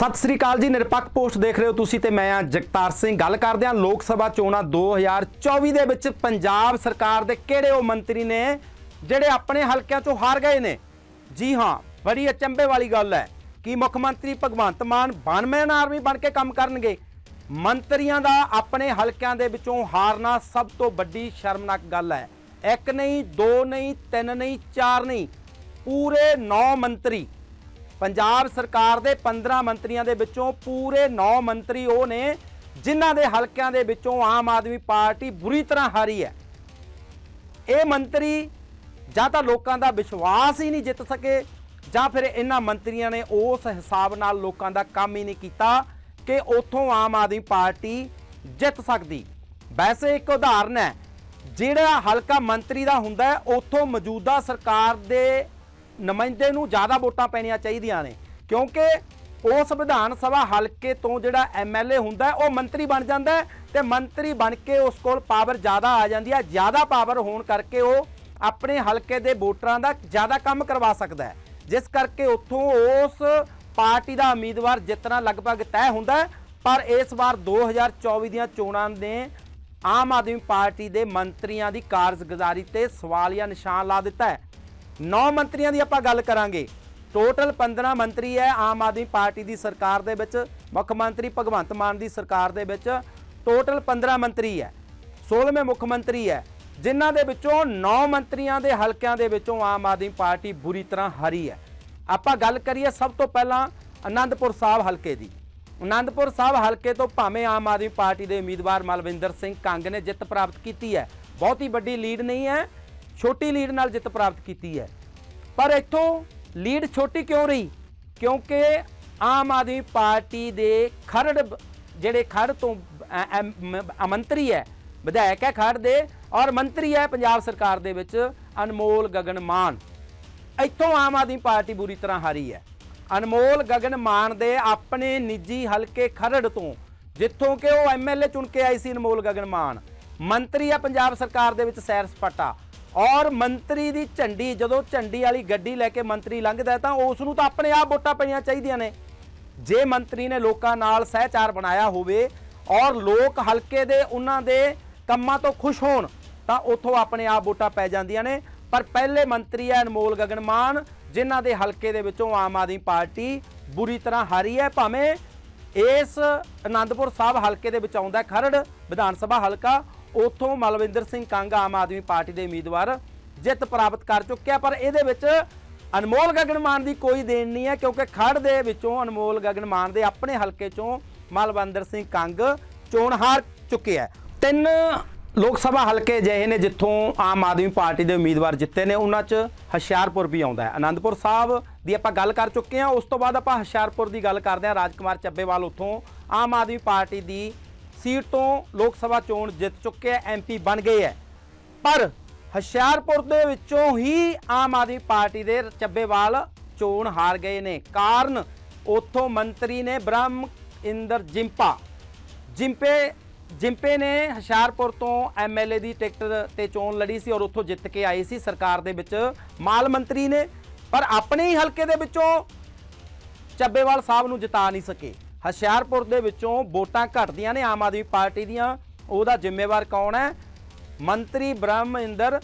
ਸਤਿ ਸ੍ਰੀ ਅਕਾਲ ਜੀ, ਨਿਰਪੱਖ ਪੋਸਟ ਦੇਖ ਰਹੇ ਹੋ ਤੁਸੀਂ ਤੇ ਮੈਂ ਆ ਜਗਤਾਰ ਸਿੰਘ। ਗੱਲ ਕਰਦੇ ਹਾਂ ਲੋਕ ਸਭਾ ਚੋਣਾਂ 2024 ਦੇ ਵਿੱਚ ਪੰਜਾਬ ਸਰਕਾਰ ਦੇ ਕਿਹੜੇ ਉਹ ਮੰਤਰੀ ਨੇ ਜਿਹੜੇ ਆਪਣੇ ਹਲਕਿਆਂ ਚੋਂ ਹਾਰ ਗਏ ਨੇ? ਜੀ ਹਾਂ, ਬੜੀ ਅਚੰਭੇ ਵਾਲੀ ਗੱਲ ਹੈ ਕਿ ਮੁੱਖ ਮੰਤਰੀ ਭਗਵੰਤ ਮਾਨ 92 ਆਰਮੀ ਬਣ ਕੇ ਕੰਮ ਕਰਨਗੇ। ਮੰਤਰੀਆਂ ਦਾ ਆਪਣੇ ਹਲਕਿਆਂ ਦੇ ਵਿੱਚੋਂ ਹਾਰਨਾ ਸਭ ਤੋਂ ਵੱਡੀ ਸ਼ਰਮਨਾਕ ਗੱਲ ਹੈ। ਇੱਕ ਨਹੀਂ, ਦੋ ਨਹੀਂ, ਤਿੰਨ ਨਹੀਂ, ਚਾਰ ਨਹੀਂ, ਪੂਰੇ 9 ਮੰਤਰੀ ਪੰਜਾਬ ਸਰਕਾਰ ਦੇ 15 ਮੰਤਰੀਆਂ ਦੇ ਵਿੱਚੋਂ ਪੂਰੇ 9 ਮੰਤਰੀ ਉਹ ਨੇ, ਜਿਨ੍ਹਾਂ ਦੇ ਹਲਕਿਆਂ ਦੇ ਵਿੱਚੋਂ ਆਮ ਆਦਮੀ ਪਾਰਟੀ ਬੁਰੀ ਤਰ੍ਹਾਂ ਹਾਰੀ ਹੈ। ਇਹ ਮੰਤਰੀ ਜਾਂ ਤਾਂ ਲੋਕਾਂ ਦਾ ਵਿਸ਼ਵਾਸ ਹੀ ਨਹੀਂ ਜਿੱਤ ਸਕੇ, ਜਾਂ ਫਿਰ ਇਹਨਾਂ ਮੰਤਰੀਆਂ ਨੇ ਉਸ ਹਿਸਾਬ ਨਾਲ ਲੋਕਾਂ ਦਾ ਕੰਮ ਹੀ ਨਹੀਂ ਕੀਤਾ ਕਿ ਉੱਥੋਂ ਆਮ ਆਦਮੀ ਪਾਰਟੀ ਜਿੱਤ ਸਕਦੀ। ਵੈਸੇ ਇੱਕ ਉਦਾਹਰਨ ਹੈ, ਜਿਹੜਾ ਹਲਕਾ ਮੰਤਰੀ ਦਾ ਹੁੰਦਾ ਹੈ, ਉੱਥੋਂ ਮੌਜੂਦਾ ਸਰਕਾਰ ਦੇ ਨੁਮਾਇੰਦੇ ਨੂੰ ਜ਼ਿਆਦਾ ਵੋਟਾਂ ਪੈਣੀਆਂ ਚਾਹੀਦੀਆਂ ਨੇ। ਕਿਉਂਕਿ ਉਸ ਵਿਧਾਨ ਸਭਾ ਹਲਕੇ ਤੋਂ ਜਿਹੜਾ ਐਮਐਲਏ ਹੁੰਦਾ ਉਹ ਮੰਤਰੀ ਬਣ ਜਾਂਦਾ ਹੈ ਤੇ ਮੰਤਰੀ ਬਣ ਕੇ ਉਸ ਕੋਲ ਪਾਵਰ ਜ਼ਿਆਦਾ ਆ ਜਾਂਦੀ ਹੈ। ਜ਼ਿਆਦਾ ਪਾਵਰ ਹੋਣ ਕਰਕੇ ਉਹ ਆਪਣੇ ਹਲਕੇ ਦੇ ਵੋਟਰਾਂ ਦਾ ਜ਼ਿਆਦਾ ਕੰਮ ਕਰਵਾ ਸਕਦਾ ਹੈ। ਜਿਸ ਕਰਕੇ ਉੱਥੋਂ ਉਸ ਪਾਰਟੀ ਦਾ ਉਮੀਦਵਾਰ ਜਿੱਤਣਾ ਲਗਭਗ ਤੈਅ ਹੁੰਦਾ ਪਰ ਇਸ ਵਾਰ 2024 ਦੀਆਂ ਚੋਣਾਂ ਨੇ ਆਮ ਆਦਮੀ ਪਾਰਟੀ ਦੇ ਮੰਤਰੀਆਂ ਦੀ ਕਾਰਜਗੁਜ਼ਾਰੀ ਤੇ ਸਵਾਲੀਆ ਨਿਸ਼ਾਨ ਲਾ ਦਿੱਤਾ ਹੈ। 9 ਮੰਤਰੀਆਂ ਦੀ ਆਪਾਂ ਗੱਲ ਕਰਾਂਗੇ। ਟੋਟਲ 15 ਮੰਤਰੀ ਹੈ, ਆਮ ਆਦਮੀ ਪਾਰਟੀ ਦੀ ਸਰਕਾਰ ਦੇ ਵਿੱਚ, ਮੁੱਖ ਮੰਤਰੀ ਭਗਵੰਤ ਮਾਨ ਦੀ ਸਰਕਾਰ ਦੇ ਵਿੱਚ ਟੋਟਲ 15 ਮੰਤਰੀ ਹੈ 16ਵੇਂ ਮੁੱਖ ਮੰਤਰੀ ਹੈ, ਜਿਨ੍ਹਾਂ ਦੇ ਵਿੱਚੋਂ 9 ਮੰਤਰੀਆਂ ਦੇ ਹਲਕਿਆਂ ਦੇ ਵਿੱਚੋਂ ਆਮ ਆਦਮੀ ਪਾਰਟੀ ਬੁਰੀ ਤਰ੍ਹਾਂ ਹਾਰੀ ਹੈ। ਆਪਾਂ ਗੱਲ ਕਰੀਏ ਸਭ ਤੋਂ ਪਹਿਲਾਂ ਆਨੰਦਪੁਰ ਸਾਹਿਬ ਹਲਕੇ ਦੀ। ਆਨੰਦਪੁਰ ਸਾਹਿਬ ਹਲਕੇ ਤੋਂ ਭਾਵੇਂ ਆਮ ਆਦਮੀ ਪਾਰਟੀ ਦੇ ਉਮੀਦਵਾਰ ਮਲਵਿੰਦਰ ਸਿੰਘ ਕੰਗ ਨੇ ਜਿੱਤ ਪ੍ਰਾਪਤ ਕੀਤੀ ਹੈ, ਬਹੁਤੀ ਵੱਡੀ ਲੀਡ ਨਹੀਂ ਹੈ। ਛੋਟੀ ਲੀਡ ਨਾਲ ਜਿੱਤ ਪ੍ਰਾਪਤ ਕੀਤੀ ਹੈ। ਪਰ ਇੱਥੋਂ ਲੀਡ ਛੋਟੀ ਕਿਉਂ ਰਹੀ? ਕਿਉਂਕਿ ਆਮ ਆਦਮੀ ਪਾਰਟੀ ਦੇ ਖਰੜ ਜਿਹੜੇ ਖੜ ਤੋਂ ਐਮ- ਮੰਤਰੀ ਹੈ, ਵਿਧਾਇਕ ਹੈ ਖੜ ਦੇ ਔਰ ਮੰਤਰੀ ਹੈ ਪੰਜਾਬ ਸਰਕਾਰ ਦੇ ਵਿੱਚ ਅਨਮੋਲ ਗਗਨ ਮਾਨ। ਇੱਥੋਂ ਆਮ ਆਦਮੀ ਪਾਰਟੀ ਬੁਰੀ ਤਰ੍ਹਾਂ ਹਾਰੀ ਹੈ। ਅਨਮੋਲ ਗਗਨ ਮਾਨ ਦੇ ਆਪਣੇ ਨਿੱਜੀ ਹਲਕੇ ਖਰੜ ਤੋਂ, ਜਿੱਥੋਂ ਕਿ ਉਹ ਐਮਐਲਏ ਚੁਣ ਕੇ ਆਈ ਸੀ ਅਨਮੋਲ ਗਗਨ ਮਾਨ। ਮੰਤਰੀ ਆ ਪੰਜਾਬ ਸਰਕਾਰ ਦੇ ਵਿੱਚ ਸੈਰ ਸਪਾਟਾ। ਔਰ ਮੰਤਰੀ ਦੀ ਝੰਡੀ, ਜਦੋਂ ਝੰਡੀ ਵਾਲੀ ਗੱਡੀ ਲੈ ਕੇ ਮੰਤਰੀ ਲੰਘਦਾ ਤਾਂ ਉਸ ਨੂੰ ਤਾਂ ਆਪਣੇ ਆਪ ਵੋਟਾਂ ਪਈਆਂ ਚਾਹੀਦੀਆਂ ਨੇ। ਜੇ ਮੰਤਰੀ ਨੇ ਲੋਕਾਂ ਨਾਲ ਸਹਿਚਾਰ ਬਣਾਇਆ ਹੋਵੇ ਔਰ ਲੋਕ ਹਲਕੇ ਦੇ ਉਹਨਾਂ ਦੇ ਕੰਮਾਂ ਤੋਂ ਖੁਸ਼ ਹੋਣ, ਤਾਂ ਉੱਥੋਂ ਆਪਣੇ ਆਪ ਵੋਟਾਂ ਪੈ ਜਾਂਦੀਆਂ ਨੇ। ਪਰ ਪਹਿਲੇ ਮੰਤਰੀ ਹੈ ਅਨਮੋਲ ਗਗਨ ਮਾਨ ਜਿਨ੍ਹਾਂ ਦੇ ਹਲਕੇ ਦੇ ਵਿੱਚੋਂ ਆਮ ਆਦਮੀ ਪਾਰਟੀ ਬੁਰੀ ਤਰ੍ਹਾਂ ਹਾਰੀ ਹੈ, ਭਾਵੇਂ ਇਸ ਆਨੰਦਪੁਰ ਸਾਹਿਬ ਹਲਕੇ ਦੇ ਵਿੱਚ ਆਉਂਦਾ ਖਰੜ ਵਿਧਾਨ ਸਭਾ ਹਲਕਾ ਉੱਥੋਂ ਮਲਵਿੰਦਰ ਸਿੰਘ ਕੰਗ ਆਮ ਆਦਮੀ ਪਾਰਟੀ ਦੇ ਉਮੀਦਵਾਰ ਜਿੱਤ ਪ੍ਰਾਪਤ ਕਰ ਚੁੱਕਿਆ, ਪਰ ਇਹਦੇ ਵਿੱਚ ਅਨਮੋਲ ਗਗਨ ਮਾਨ ਦੀ ਕੋਈ ਦੇਣ ਨਹੀਂ ਹੈ, ਕਿਉਂਕਿ ਖੜ ਦੇ ਵਿੱਚੋਂ ਅਨਮੋਲ ਗਗਨ ਮਾਨ ਦੇ ਆਪਣੇ ਹਲਕੇ ਚੋਂ ਮਲਵਿੰਦਰ ਸਿੰਘ ਕੰਗ ਚੋਣ ਹਾਰ ਚੁੱਕੇ ਹੈ। ਤਿੰਨ ਲੋਕ ਸਭਾ ਹਲਕੇ ਅਜਿਹੇ ਨੇ ਜਿੱਥੋਂ ਆਮ ਆਦਮੀ ਪਾਰਟੀ ਦੇ ਉਮੀਦਵਾਰ ਜਿੱਤੇ ਨੇ, ਉਹਨਾਂ 'ਚ ਹੁਸ਼ਿਆਰਪੁਰ ਵੀ ਆਉਂਦਾ ਹੈ। ਆਨੰਦਪੁਰ ਸਾਹਿਬ ਦੀ ਆਪਾਂ ਗੱਲ ਕਰ ਚੁੱਕੇ ਹਾਂ, ਉਸ ਤੋਂ ਬਾਅਦ ਆਪਾਂ ਹੁਸ਼ਿਆਰਪੁਰ ਦੀ ਗੱਲ ਕਰਦੇ ਹਾਂ। ਰਾਜਕੁਮਾਰ ਚੱਬੇਵਾਲ ਉੱਥੋਂ ਆਮ ਆਦਮੀ ਪਾਰਟੀ ਦੀ ਸੀਟ ਤੋਂ ਲੋਕ ਸਭਾ ਚੋਣ ਜਿੱਤ ਚੁੱਕੇ ਹੈ ਐਮਪੀ ਬਣ ਗਏ ਹੈ ਪਰ ਹੁਸ਼ਿਆਰਪੁਰ ਦੇ ਵਿੱਚੋਂ ਹੀ ਆਮ ਆਦਮੀ ਪਾਰਟੀ ਦੇ ਚੱਬੇਵਾਲ ਚੋਣ ਹਾਰ ਗਏ ਨੇ। ਕਾਰਨ ਉੱਥੋਂ ਮੰਤਰੀ ਨੇ ਬ੍ਰਹਮ ਇੰਦਰ ਜਿੰਪਾ। ਜਿੰਪੇ ਜਿੰਪੇ ਨੇ ਹੁਸ਼ਿਆਰਪੁਰ ਤੋਂ ਐਮਐਲਏ ਦੀ ਟਿਕਟ ਤੇ ਚੋਣ ਲੜੀ ਸੀ ਔਰ ਉੱਥੋਂ ਜਿੱਤ ਕੇ ਆਏ ਸੀ। ਸਰਕਾਰ ਦੇ ਵਿੱਚ ਮਾਲ ਮੰਤਰੀ ਨੇ, ਪਰ ਆਪਣੇ ਹੀ ਹਲਕੇ ਦੇ ਵਿੱਚੋਂ ਚੱਬੇਵਾਲ ਸਾਹਿਬ ਨੂੰ ਜਿਤਾ ਨਹੀਂ ਸਕੇ। ਹੁਸ਼ਿਆਰਪੁਰ ਦੇ ਵਿੱਚੋਂ ਵੋਟਾਂ ਘਟਦੀਆਂ ਨੇ, ਆਮ ਆਦਮੀ ਪਾਰਟੀ ਦੀਆਂ। ਉਹਦਾ ਜ਼ਿੰਮੇਵਾਰ ਕੌਣ ਹੈ? ਮੰਤਰੀ ਬ੍ਰਹਮ ਇੰਦਰ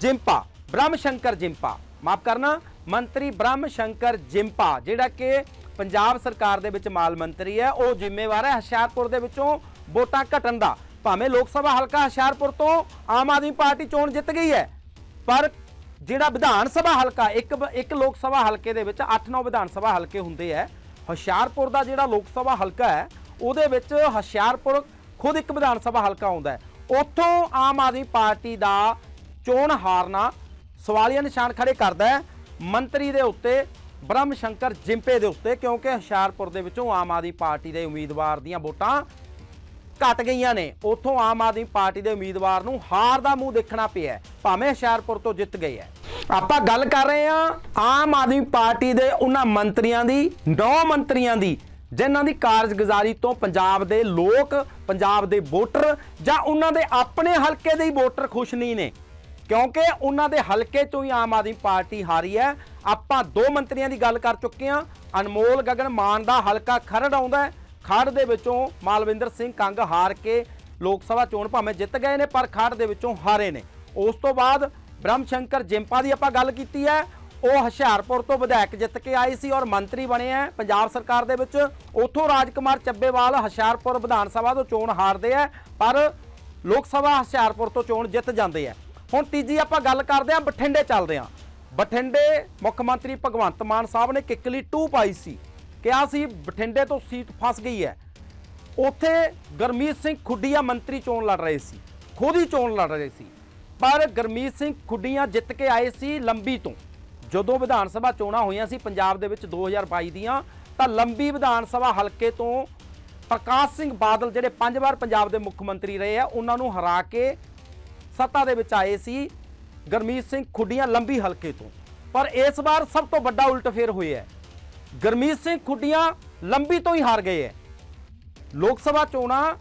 ਜਿੰਪਾ। ਬ੍ਰਹਮ ਸ਼ੰਕਰ ਜਿੰਪਾ। ਮਾਫ ਕਰਨਾ, ਮੰਤਰੀ ਬ੍ਰਹਮ ਸ਼ੰਕਰ ਜਿੰਪਾ, ਜਿਹੜਾ ਕਿ ਪੰਜਾਬ ਸਰਕਾਰ ਦੇ ਵਿੱਚ ਮਾਲ ਮੰਤਰੀ ਹੈ, ਉਹ ਜ਼ਿੰਮੇਵਾਰ ਹੈ ਹੁਸ਼ਿਆਰਪੁਰ ਦੇ ਵਿੱਚੋਂ ਵੋਟਾਂ ਘਟਣ ਦਾ। ਭਾਵੇਂ ਲੋਕ ਸਭਾ ਹਲਕਾ ਹੁਸ਼ਿਆਰਪੁਰ ਤੋਂ ਆਮ ਆਦਮੀ ਪਾਰਟੀ ਚੋਣ ਜਿੱਤ ਗਈ ਹੈ, ਪਰ ਜਿਹੜਾ ਵਿਧਾਨ ਸਭਾ ਹਲਕਾ, ਇੱਕ ਇੱਕ ਲੋਕ ਸਭਾ ਹਲਕੇ ਦੇ ਵਿੱਚ 8-9 ਵਿਧਾਨ ਸਭਾ ਹਲਕੇ ਹੁੰਦੇ ਆ ਹੁਸ਼ਿਆਰਪੁਰ ਦਾ ਜਿਹੜਾ ਲੋਕ ਸਭਾ ਹਲਕਾ ਹੈ, ਉਹਦੇ ਵਿੱਚ ਹੁਸ਼ਿਆਰਪੁਰ ਖੁਦ ਇੱਕ ਵਿਧਾਨ ਸਭਾ ਹਲਕਾ ਆਉਂਦਾ ਹੈ। ਉੱਥੋਂ ਆਮ ਆਦਮੀ ਪਾਰਟੀ ਦਾ ਚੋਣ ਹਾਰਨਾ ਸਵਾਲੀਆ ਨਿਸ਼ਾਨ ਖੜੇ ਕਰਦਾ ਹੈ। ਮੰਤਰੀ ਦੇ ਉੱਤੇ ਬ੍ਰਹਮ ਸ਼ੰਕਰ ਜਿੰਪੇ ਦੇ ਉੱਤੇ, ਕਿਉਂਕਿ ਹੁਸ਼ਿਆਰਪੁਰ ਦੇ ਵਿੱਚੋਂ ਆਮ ਆਦਮੀ ਪਾਰਟੀ ਦੇ ਉਮੀਦਵਾਰ ਦੀਆਂ ਵੋਟਾਂ ਘਟ ਗਈਆਂ ਨੇ। ਉੱਥੋਂ ਆਮ ਆਦਮੀ ਪਾਰਟੀ ਦੇ ਉਮੀਦਵਾਰ ਨੂੰ ਹਾਰ ਦਾ ਮੂੰਹ ਦੇਖਣਾ ਪਿਆ ਭਾਵੇਂ ਹੁਸ਼ਿਆਰਪੁਰ ਤੋਂ ਜਿੱਤ ਗਏ ਹੈ। ਆਪਾਂ ਗੱਲ ਕਰ ਰਹੇ ਹਾਂ ਆਮ ਆਦਮੀ ਪਾਰਟੀ ਦੇ ਉਹਨਾਂ ਮੰਤਰੀਆਂ ਦੀ, ਨੌ ਮੰਤਰੀਆਂ ਦੀ, ਜਿਨ੍ਹਾਂ ਦੀ ਕਾਰਜਗੁਜ਼ਾਰੀ ਤੋਂ ਪੰਜਾਬ ਦੇ ਲੋਕ, ਪੰਜਾਬ ਦੇ ਵੋਟਰ ਜਾਂ ਉਹਨਾਂ ਦੇ ਆਪਣੇ ਹਲਕੇ ਦੇ ਹੀ ਵੋਟਰ ਖੁਸ਼ ਨਹੀਂ ਨੇ। ਕਿਉਂਕਿ ਉਹਨਾਂ ਦੇ ਹਲਕੇ ਚੋਂ ਹੀ ਆਮ ਆਦਮੀ ਪਾਰਟੀ ਹਾਰੀ ਹੈ। ਆਪਾਂ ਦੋ ਮੰਤਰੀਆਂ ਦੀ ਗੱਲ ਕਰ ਚੁੱਕੇ ਹਾਂ। ਅਨਮੋਲ ਗਗਨ ਮਾਨ ਦਾ ਹਲਕਾ ਖਰੜ ਆਉਂਦਾ ਹੈ। ਖੜ ਦੇ ਵਿੱਚੋਂ ਮਾਲਵਿੰਦਰ ਸਿੰਘ ਕੰਗ ਹਾਰ ਕੇ ਲੋਕ ਸਭਾ ਚੋਣ ਭਾਵੇਂ ਜਿੱਤ ਗਏ ਨੇ, ਪਰ ਖੜ ਦੇ ਵਿੱਚੋਂ ਹਾਰੇ ਨੇ। ਉਸ ਤੋਂ ਬਾਅਦ ਬ੍ਰਹਮ ਸ਼ੰਕਰ ਜਿੰਪਾ ਦੀ ਆਪਾਂ ਗੱਲ ਕੀਤੀ ਹੈ। ਉਹ ਹੁਸ਼ਿਆਰਪੁਰ ਤੋਂ ਵਿਧਾਇਕ ਜਿੱਤ ਕੇ ਆਏ ਸੀ ਔਰ ਮੰਤਰੀ ਬਣੇ ਆ ਪੰਜਾਬ ਸਰਕਾਰ ਦੇ ਵਿੱਚ ਉਥੋਂ ਰਾਜਕੁਮਾਰ ਚੱਬੇਵਾਲ ਹੁਸ਼ਿਆਰਪੁਰ ਵਿਧਾਨ ਸਭਾ ਤੋਂ ਚੋਣ ਹਾਰਦੇ ਆ ਪਰ ਲੋਕ ਸਭਾ ਹੁਸ਼ਿਆਰਪੁਰ ਤੋਂ ਚੋਣ ਜਿੱਤ ਜਾਂਦੇ ਆ ਹੁਣ ਤੀਜੀ ਆਪਾਂ ਗੱਲ ਕਰਦੇ ਆ ਬਠਿੰਡੇ ਚੱਲਦੇ ਆ ਬਠਿੰਡੇ ਮੁੱਖ ਮੰਤਰੀ ਭਗਵੰਤ ਮਾਨ ਸਾਹਿਬ ਨੇ ਕਿੱਕਲੀ 2 ਪਾਈ ਸੀ। ਕਿਹਾ ਸੀ, ਬਠਿੰਡੇ ਤੋਂ ਸੀਟ ਫਸ ਗਈ ਹੈ। ਉੱਥੇ ਗਰਮੀਤ ਸਿੰਘ ਖੁੱਡੀਆ ਮੰਤਰੀ ਚੋਣ ਲੜ ਰਹੇ ਸੀ, ਖੁਦ ਹੀ ਚੋਣ ਲੜ ਰਹੇ ਸੀ। ਪਰ ਗਰਮੀਤ ਸਿੰਘ ਖੁੱਡੀਆਂ ਜਿੱਤ ਕੇ ਆਏ ਸੀ ਲੰਬੀ ਤੋਂ। ਜਦੋਂ ਵਿਧਾਨ ਸਭਾ ਚੋਣਾਂ ਹੋਈਆਂ ਸੀ ਪੰਜਾਬ ਦੇ ਵਿੱਚ 2022 ਦੀਆਂ, ਤਾਂ ਲੰਬੀ ਵਿਧਾਨ ਸਭਾ ਹਲਕੇ ਤੋਂ ਪ੍ਰਕਾਸ਼ ਸਿੰਘ ਬਾਦਲ ਜਿਹੜੇ ਪੰਜ ਵਾਰ ਪੰਜਾਬ ਦੇ ਮੁੱਖ ਮੰਤਰੀ ਰਹੇ ਆ, ਉਹਨਾਂ ਨੂੰ ਹਰਾ ਕੇ ਸੱਤਾ ਦੇ ਵਿੱਚ ਆਏ ਸੀ ਗਰਮੀਤ ਸਿੰਘ ਖੁੱਡੀਆਂ ਲੰਬੀ ਹਲਕੇ ਤੋਂ। ਪਰ ਇਸ ਵਾਰ ਸਭ ਤੋਂ ਵੱਡਾ ਉਲਟ ਫੇਰ ਹੋਇਆ ਹੈ। ਗਰਮੀਤ ਸਿੰਘ ਖੁੱਡੀਆਂ ਲੰਬੀ ਤੋਂ ਹੀ ਹਾਰ ਗਏ ਹੈ। ਲੋਕ ਸਭਾ ਚੋਣਾਂ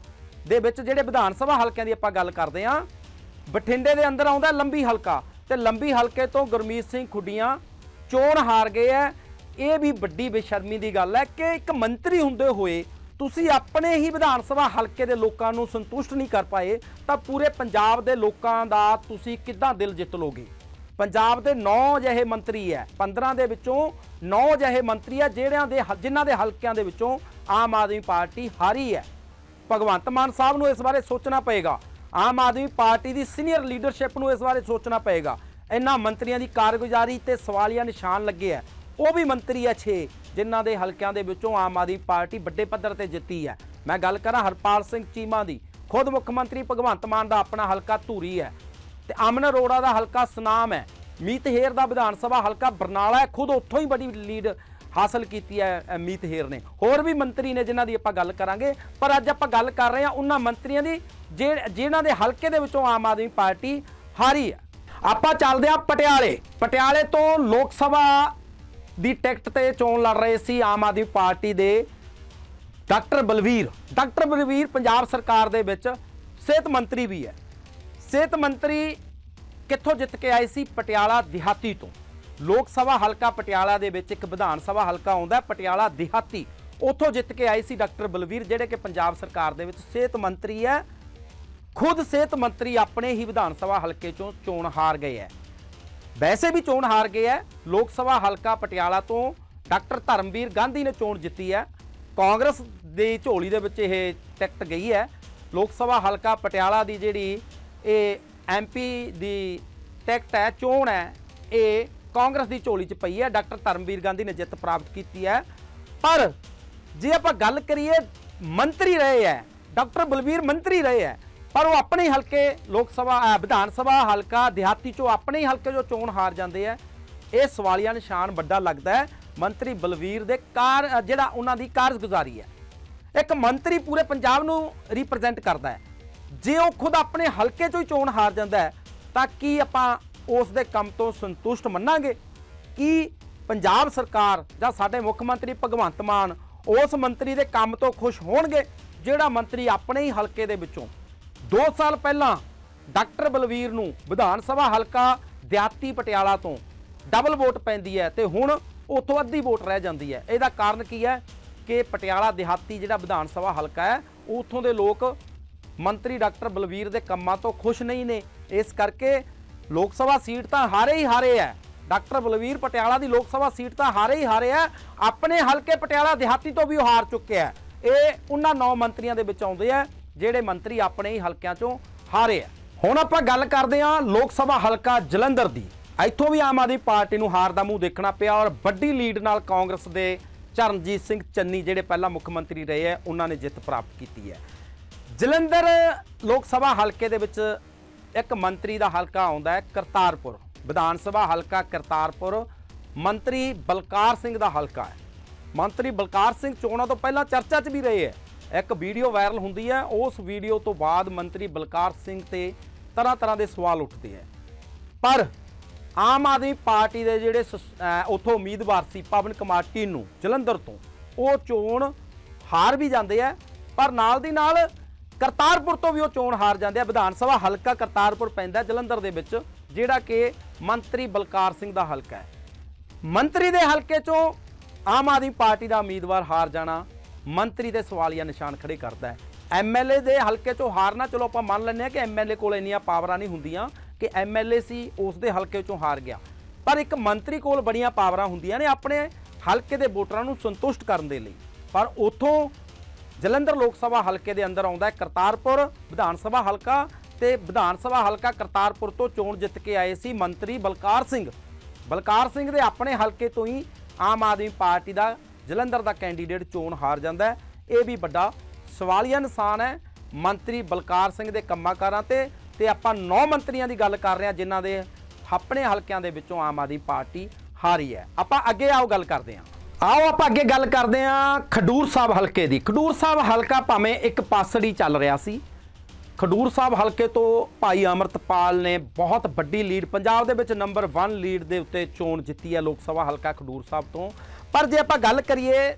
ਦੇ ਵਿੱਚ ਜਿਹੜੇ ਵਿਧਾਨ ਸਭਾ ਹਲਕਿਆਂ ਦੀ ਆਪਾਂ ਗੱਲ ਕਰਦੇ ਹਾਂ ਬਠਿੰਡੇ ਦੇ ਅੰਦਰ ਆਉਂਦਾ ਲੰਬੀ ਹਲਕਾ ਤੇ ਲੰਬੀ ਹਲਕੇ ਤੋਂ ਗੁਰਮੀਤ ਸਿੰਘ ਖੁੱਡੀਆਂ ਚੋਣ ਹਾਰ ਗਏ ਹੈ ਇਹ ਵੀ ਵੱਡੀ ਬੇਸ਼ਰਮੀ ਦੀ ਗੱਲ ਹੈ ਕਿ ਇੱਕ ਮੰਤਰੀ ਹੁੰਦੇ ਹੋਏ ਤੁਸੀਂ ਆਪਣੇ ਹੀ ਵਿਧਾਨ ਸਭਾ ਹਲਕੇ ਦੇ ਲੋਕਾਂ ਨੂੰ ਸੰਤੁਸ਼ਟ ਨਹੀਂ ਕਰ ਪਾਏ, ਤਾਂ ਪੂਰੇ ਪੰਜਾਬ ਦੇ ਲੋਕਾਂ ਦਾ ਤੁਸੀਂ ਕਿੱਦਾਂ ਦਿਲ ਜਿੱਤ ਲੋਗੇ ਪੰਜਾਬ ਦੇ 9 ਜਿਹੇ ਮੰਤਰੀ ਹੈ 15 ਦੇ ਵਿੱਚੋਂ 9 ਜਿਹੇ ਮੰਤਰੀ ਹੈ ਜਿਹੜਿਆਂ ਦੇ ਜਿਨ੍ਹਾਂ ਦੇ ਹਲਕਿਆਂ ਦੇ ਵਿੱਚੋਂ ਆਮ ਆਦਮੀ ਪਾਰਟੀ ਹਾਰੀ ਹੈ ਭਗਵੰਤ ਮਾਨ ਸਾਹਿਬ ਨੂੰ ਇਸ ਬਾਰੇ ਸੋਚਣਾ ਪਏਗਾ। ਆਮ ਆਦਮੀ ਪਾਰਟੀ ਦੀ ਸੀਨੀਅਰ ਲੀਡਰਸ਼ਿਪ ਨੂੰ ਇਸ ਬਾਰੇ ਸੋਚਣਾ ਪਏਗਾ। ਇਹਨਾਂ ਮੰਤਰੀਆਂ ਦੀ ਕਾਰਗੁਜ਼ਾਰੀ ਤੇ ਸਵਾਲੀਆ ਨਿਸ਼ਾਨ ਲੱਗੇ ਹੈ। ਉਹ ਵੀ ਮੰਤਰੀ ਹੈ 6 ਜਿਨ੍ਹਾਂ ਦੇ ਹਲਕਿਆਂ ਦੇ ਵਿੱਚੋਂ ਆਮ ਆਦਮੀ ਪਾਰਟੀ ਵੱਡੇ ਪੱਧਰ ਤੇ ਜਿੱਤੀ ਹੈ। ਮੈਂ ਗੱਲ ਕਰਾਂ ਹਰਪਾਲ ਸਿੰਘ ਚੀਮਾ ਦੀ। ਖੁਦ ਮੁੱਖ ਮੰਤਰੀ ਭਗਵੰਤ ਮਾਨ ਦਾ ਆਪਣਾ ਹਲਕਾ ਧੂਰੀ ਹੈ ਤੇ ਅਮਨ ਅਰੋੜਾ ਦਾ ਹਲਕਾ ਸੁਨਾਮ ਹੈ। ਮੀਤ ਹੇਰ ਦਾ ਵਿਧਾਨ ਸਭਾ ਹਲਕਾ ਬਰਨਾਲਾ ਹੈ। ਖੁਦ ਉੱਥੋਂ ਹੀ ਬੜੀ ਲੀਡ ਹਾਸਲ ਕੀਤੀ ਹੈ ਅ, ਮੀਤ ਹੇਰ ਨੇ। ਹੋਰ ਵੀ ਮੰਤਰੀ ਨੇ ਜਿਨ੍ਹਾਂ ਦੀ ਆਪਾਂ ਗੱਲ ਕਰਾਂਗੇ। ਪਰ ਅੱਜ ਆਪਾਂ ਗੱਲ ਕਰ ਰਹੇ ਹਾਂ ਉਹਨਾਂ ਮੰਤਰੀਆਂ ਦੀ ਜਿਨ੍ਹਾਂ ਦੇ ਹਲਕੇ ਦੇ ਵਿੱਚੋਂ ਆਮ ਆਦਮੀ ਪਾਰਟੀ ਹਾਰੀ ਹੈ। ਆਪਾਂ ਚੱਲਦੇ ਹਾਂ ਪਟਿਆਲੇ। ਪਟਿਆਲੇ ਤੋਂ ਲੋਕ ਸਭਾ ਦੀ ਟਿਕਟ ਤੇ ਚੋਣ ਲੜ ਰਹੇ ਸੀ ਆਮ ਆਦਮੀ ਪਾਰਟੀ ਦੇ ਡਾਕਟਰ ਬਲਵੀਰ। ਡਾਕਟਰ ਬਲਵੀਰ ਪੰਜਾਬ ਸਰਕਾਰ ਦੇ ਵਿੱਚ ਸਿਹਤ ਮੰਤਰੀ ਵੀ ਹੈ। ਸਿਹਤ ਮੰਤਰੀ ਕਿੱਥੋਂ ਜਿੱਤ ਕੇ ਆਏ ਸੀ? ਪਟਿਆਲਾ, ਦਿਹਾਤੀ ਤੋਂ। ਲੋਕ ਸਭਾ ਹਲਕਾ ਪਟਿਆਲਾ ਦੇ ਵਿੱਚ ਇੱਕ ਵਿਧਾਨ ਸਭਾ ਹਲਕਾ ਆਉਂਦਾ ਪਟਿਆਲਾ, ਦਿਹਾਤੀ। ਉੱਥੋਂ ਜਿੱਤ ਕੇ ਆਏ ਸੀ ਡਾਕਟਰ ਬਲਵੀਰ, ਜਿਹੜੇ ਕਿ ਪੰਜਾਬ ਸਰਕਾਰ ਦੇ ਵਿੱਚ ਸਿਹਤ ਮੰਤਰੀ ਹੈ। ਖੁਦ ਸਿਹਤ ਮੰਤਰੀ ਆਪਣੇ ਹੀ ਵਿਧਾਨ ਸਭਾ ਹਲਕੇ ਚੋਂ ਚੋਣ ਹਾਰ ਗਏ ਹੈ ਵੈਸੇ ਵੀ ਚੋਣ ਹਾਰ ਗਏ ਹੈ ਲੋਕ ਸਭਾ ਹਲਕਾ ਪਟਿਆਲਾ ਤੋਂ ਡਾਕਟਰ ਧਰਮਵੀਰ ਗਾਂਧੀ ਨੇ ਚੋਣ ਜਿੱਤੀ ਹੈ ਕਾਂਗਰਸ ਦੀ ਝੋਲੀ ਦੇ ਵਿੱਚ ਇਹ ਟਿਕਟ ਗਈ ਹੈ ਲੋਕ ਸਭਾ ਹਲਕਾ ਪਟਿਆਲਾ ਦੀ ਜਿਹੜੀ ਇਹ ਐਮਪੀ ਦੀ ਟਿਕਟ ਹੈ ਚੋਣ ਹੈ ਇਹ ਕਾਂਗਰਸ ਦੀ ਝੋਲੀ 'ਚ ਪਈ ਹੈ ਡਾਕਟਰ ਧਰਮਵੀਰ ਗਾਂਧੀ ਨੇ ਜਿੱਤ ਪ੍ਰਾਪਤ ਕੀਤੀ ਹੈ ਪਰ ਜੇ ਆਪਾਂ ਗੱਲ ਕਰੀਏ ਮੰਤਰੀ ਰਹੇ ਹੈ ਡਾਕਟਰ ਬਲਬੀਰ ਮੰਤਰੀ ਰਹੇ ਹੈ ਪਰ ਉਹ ਆਪਣੇ ਹਲਕੇ ਲੋਕ ਸਭਾ, ਅਹ ਵਿਧਾਨ ਸਭਾ ਹਲਕਾ ਦਿਹਾਤੀ ਚੋਂ ਆਪਣੇ ਹੀ ਹਲਕੇ ਚੋਂ ਚੋਣ ਹਾਰ ਜਾਂਦੇ ਆ। ਇਹ ਸਵਾਲੀਆ ਨਿਸ਼ਾਨ ਵੱਡਾ ਲੱਗਦਾ ਹੈ। ਮੰਤਰੀ ਬਲਵੀਰ ਦੇ ਕਾਰ ਜਿਹੜਾ ਉਹਨਾਂ ਦੀ ਕਾਰਜਗੁਜ਼ਾਰੀ ਹੈ। ਇੱਕ ਮੰਤਰੀ ਪੂਰੇ ਪੰਜਾਬ ਨੂੰ ਰਿਪਰੈਜ਼ੈਂਟ ਕਰਦਾ ਹੈ। ਜੇ ਉਹ ਖੁਦ ਆਪਣੇ ਹਲਕੇ ਚੋਂ ਹੀ ਚੋਣ ਹਾਰ ਜਾਂਦਾ ਹੈ, ਤਾਂ ਕੀ ਆਪਾਂ ਉਸ ਦੇ ਕੰਮ ਤੋਂ ਸੰਤੁਸ਼ਟ ਮੰਨਾਂਗੇ? ਕੀ ਪੰਜਾਬ ਸਰਕਾਰ ਜਾਂ ਸਾਡੇ ਮੁੱਖ ਮੰਤਰੀ ਭਗਵੰਤ ਮਾਨ ਉਸ ਮੰਤਰੀ ਦੇ ਕੰਮ ਤੋਂ ਖੁਸ਼ ਹੋਣਗੇ, ਜਿਹੜਾ ਮੰਤਰੀ ਆਪਣੇ ਹੀ ਹਲਕੇ ਦੇ ਵਿੱਚੋਂ 2 ਸਾਲ ਪਹਿਲਾਂ ਡਾਕਟਰ ਬਲਵੀਰ ਨੂੰ ਵਿਧਾਨ ਸਭਾ ਹਲਕਾ ਦਿਆਤੀ ਪਟਿਆਲਾ ਤੋਂ ਡਬਲ ਵੋਟ ਪੈਂਦੀ ਹੈ ਤੇ ਹੁਣ ਉੱਥੋਂ ਅੱਧੀ ਵੋਟ ਰਹਿ ਜਾਂਦੀ ਹੈ। ਇਹਦਾ ਕਾਰਨ ਕੀ ਹੈ ਕਿ ਪਟਿਆਲਾ ਦਿਹਾਤੀ ਜਿਹੜਾ ਵਿਧਾਨ ਸਭਾ ਹਲਕਾ ਹੈ, ਉੱਥੋਂ ਦੇ ਲੋਕ ਮੰਤਰੀ ਡਾਕਟਰ ਬਲਵੀਰ ਦੇ ਕੰਮਾਂ ਤੋਂ ਖੁਸ਼ ਨਹੀਂ ਨੇ। ਇਸ ਕਰਕੇ ਲੋਕ ਸਭਾ ਸੀਟ ਤਾਂ ਹਾਰੇ ਹੀ ਹਾਰੇ ਹੈ। ਡਾਕਟਰ ਬਲਵੀਰ ਪਟਿਆਲਾ ਦੀ ਲੋਕ ਸਭਾ ਸੀਟ ਤਾਂ ਹਾਰੇ ਹੀ ਹਾਰੇ ਹੈ। ਆਪਣੇ ਹਲਕੇ ਪਟਿਆਲਾ ਦਿਹਾਤੀ ਤੋਂ ਵੀ ਉਹ ਹਾਰ ਚੁੱਕਿਆ ਹੈ। ਇਹ ਉਹਨਾਂ ਨੌ ਮੰਤਰੀਆਂ ਦੇ ਵਿੱਚ ਆਉਂਦੇ ਆ ਜਿਹੜੇ ਮੰਤਰੀ ਆਪਣੇ ਹੀ ਹਲਕਿਆਂ ਚੋਂ ਹਾਰੇ ਆ। ਹੁਣ ਆਪਾਂ ਗੱਲ ਕਰਦੇ ਹਾਂ ਲੋਕ ਸਭਾ ਹਲਕਾ ਜਲੰਧਰ ਦੀ। ਇੱਥੋਂ ਵੀ ਆਮ ਆਦਮੀ ਪਾਰਟੀ ਨੂੰ ਹਾਰ ਦਾ ਮੂੰਹ ਦੇਖਣਾ ਪਿਆ ਔਰ ਵੱਡੀ ਲੀਡ ਨਾਲ ਕਾਂਗਰਸ ਦੇ ਚਰਨਜੀਤ ਸਿੰਘ ਚੰਨੀ ਜਿਹੜੇ ਪਹਿਲਾਂ ਮੁੱਖ ਮੰਤਰੀ ਰਹੇ ਆ, ਉਹਨਾਂ ਨੇ ਜਿੱਤ ਪ੍ਰਾਪਤ ਕੀਤੀ ਹੈ। ਜਲੰਧਰ ਲੋਕ ਸਭਾ ਹਲਕੇ ਦੇ ਵਿੱਚ ਇੱਕ ਮੰਤਰੀ ਦਾ ਹਲਕਾ ਆਉਂਦਾ ਹੈ, ਕਰਤਾਰਪੁਰ। ਵਿਧਾਨ ਸਭਾ ਹਲਕਾ ਕਰਤਾਰਪੁਰ, ਮੰਤਰੀ ਬਲਕਾਰ ਸਿੰਘ ਦਾ ਹਲਕਾ ਹੈ। ਮੰਤਰੀ ਬਲਕਾਰ ਸਿੰਘ ਚੋਣਾਂ ਤੋਂ ਪਹਿਲਾਂ ਚਰਚਾ 'ਚ ਵੀ ਰਹੇ ਹੈ। ਇੱਕ ਵੀਡੀਓ ਵਾਇਰਲ ਹੁੰਦੀ ਹੈ, ਉਸ ਵੀਡੀਓ ਤੋਂ ਬਾਅਦ ਮੰਤਰੀ ਬਲਕਾਰ ਸਿੰਘ ਤੇ ਤਰ੍ਹਾਂ ਤਰ੍ਹਾਂ ਦੇ ਸਵਾਲ ਉੱਠਦੇ ਹੈ। ਪਰ ਆਮ ਆਦਮੀ ਪਾਰਟੀ ਦੇ ਜਿਹੜੇ ਸਸ- ਉੱਥੋਂ ਉਮੀਦਵਾਰ ਸੀ ਪਵਨ ਕੁਮਾਰ ਟੀਨੂ ਜਲੰਧਰ ਤੋਂ, ਉਹ ਚੋਣ ਹਾਰ ਵੀ ਜਾਂਦੇ ਆ ਪਰ ਨਾਲ ਦੀ ਨਾਲ ਕਰਤਾਰਪੁਰ ਤੋਂ ਵੀ ਉਹ ਚੋਣ ਹਾਰ ਜਾਂਦੇ ਆ ਵਿਧਾਨ ਸਭਾ ਹਲਕਾ ਕਰਤਾਰਪੁਰ ਪੈਂਦਾ ਜਲੰਧਰ ਦੇ ਵਿੱਚ, ਜਿਹੜਾ ਕਿ ਮੰਤਰੀ ਬਲਕਾਰ ਸਿੰਘ ਦਾ ਹਲਕਾ ਹੈ। ਮੰਤਰੀ ਦੇ ਹਲਕੇ ਚੋਂ ਆਮ ਆਦਮੀ ਪਾਰਟੀ ਦਾ ਉਮੀਦਵਾਰ ਹਾਰ ਜਾਣਾ ਮੰਤਰੀ ਦੇ ਸਵਾਲੀਆ ਨਿਸ਼ਾਨ ਖੜੇ ਕਰਦਾ ਹੈ। ਐਮਐਲਏ ਦੇ ਹਲਕੇ ਚੋਂ ਹਾਰਨਾ, ਚਲੋ ਆਪਾਂ ਮੰਨ ਲੈਂਦੇ ਹਾਂ ਕਿ ਐਮਐਲਏ ਕੋਲ ਇੰਨੀਆਂ ਪਾਵਰਾਂ ਨਹੀਂ ਹੁੰਦੀਆਂ ਕਿ ਐਮਐਲਏ ਸੀ, ਉਸ ਦੇ ਹਲਕੇ ਚੋਂ ਹਾਰ ਗਿਆ। ਪਰ ਇੱਕ ਮੰਤਰੀ ਕੋਲ ਬੜੀਆਂ ਪਾਵਰਾਂ ਹੁੰਦੀਆਂ ਨੇ ਆਪਣੇ ਹਲਕੇ ਦੇ ਵੋਟਰਾਂ ਨੂੰ ਸੰਤੁਸ਼ਟ ਕਰਨ ਦੇ ਲਈ। ਪਰ ਉਥੋਂ ਜਲੰਧਰ ਲੋਕ ਸਭਾ ਹਲਕੇ ਦੇ ਅੰਦਰ ਆਉਂਦਾ ਹੈ, ਕਰਤਾਰਪੁਰ ਵਿਧਾਨ ਸਭਾ ਹਲਕਾ ਤੇ ਵਿਧਾਨ ਸਭਾ ਹਲਕਾ ਕਰਤਾਰਪੁਰ ਤੋਂ ਚੋਣ ਜਿੱਤ ਕੇ ਆਏ ਸੀ ਮੰਤਰੀ ਬਲਕਾਰ ਸਿੰਘ। ਬਲਕਾਰ ਸਿੰਘ ਦੇ ਆਪਣੇ ਹਲਕੇ ਤੋਂ ਹੀ ਆਮ ਆਦਮੀ ਪਾਰਟੀ ਦਾ ਜਲੰਧਰ ਦਾ ਕੈਂਡੀਡੇਟ ਚੋਣ ਹਾਰ ਜਾਂਦਾ ਹੈ। ਇਹ ਵੀ ਵੱਡਾ ਸਵਾਲੀਆ ਨਿਸ਼ਾਨ ਹੈ। ਮੰਤਰੀ ਬਲਕਾਰ ਸਿੰਘ ਦੇ ਕੰਮਾਂਕਾਰਾਂ ਤੇ ਤੇ ਆਪਾਂ 9 ਮੰਤਰੀਆਂ ਦੀ ਗੱਲ ਕਰ ਰਹੇ ਹਾਂ, ਜਿਨ੍ਹਾਂ ਦੇ ਆਪਣੇ ਹਲਕਿਆਂ ਦੇ ਵਿੱਚੋਂ ਆਮ ਆਦਮੀ ਪਾਰਟੀ ਹਾਰੀ ਹੈ। ਆਪਾਂ ਅੱਗੇ ਆਓ, ਗੱਲ ਕਰਦੇ ਹਾਂ। ਆਓ, ਆਪਾਂ ਅੱਗੇ ਗੱਲ ਕਰਦੇ ਹਾਂ ਖਡੂਰ ਸਾਹਿਬ ਹਲਕੇ ਦੀ। ਖਡੂਰ ਸਾਹਿਬ ਹਲਕਾ ਭਾਵੇਂ ਇੱਕ ਪਾਸੜੀ ਚੱਲ ਰਿਹਾ ਸੀ। ਖਡੂਰ ਸਾਹਿਬ ਹਲਕੇ ਤੋਂ ਭਾਈ ਅਮਰਤਪਾਲ ਨੇ ਬਹੁਤ ਵੱਡੀ ਲੀਡ, ਪੰਜਾਬ ਦੇ ਵਿੱਚ ਨੰਬਰ 1 ਲੀਡ ਦੇ ਉੱਤੇ ਚੋਣ ਜਿੱਤੀ ਹੈ ਲੋਕ ਸਭਾ ਹਲਕਾ ਖਡੂਰ ਸਾਹਿਬ ਤੋਂ। ਪਰ ਜੇ ਆਪਾਂ ਗੱਲ ਕਰੀਏ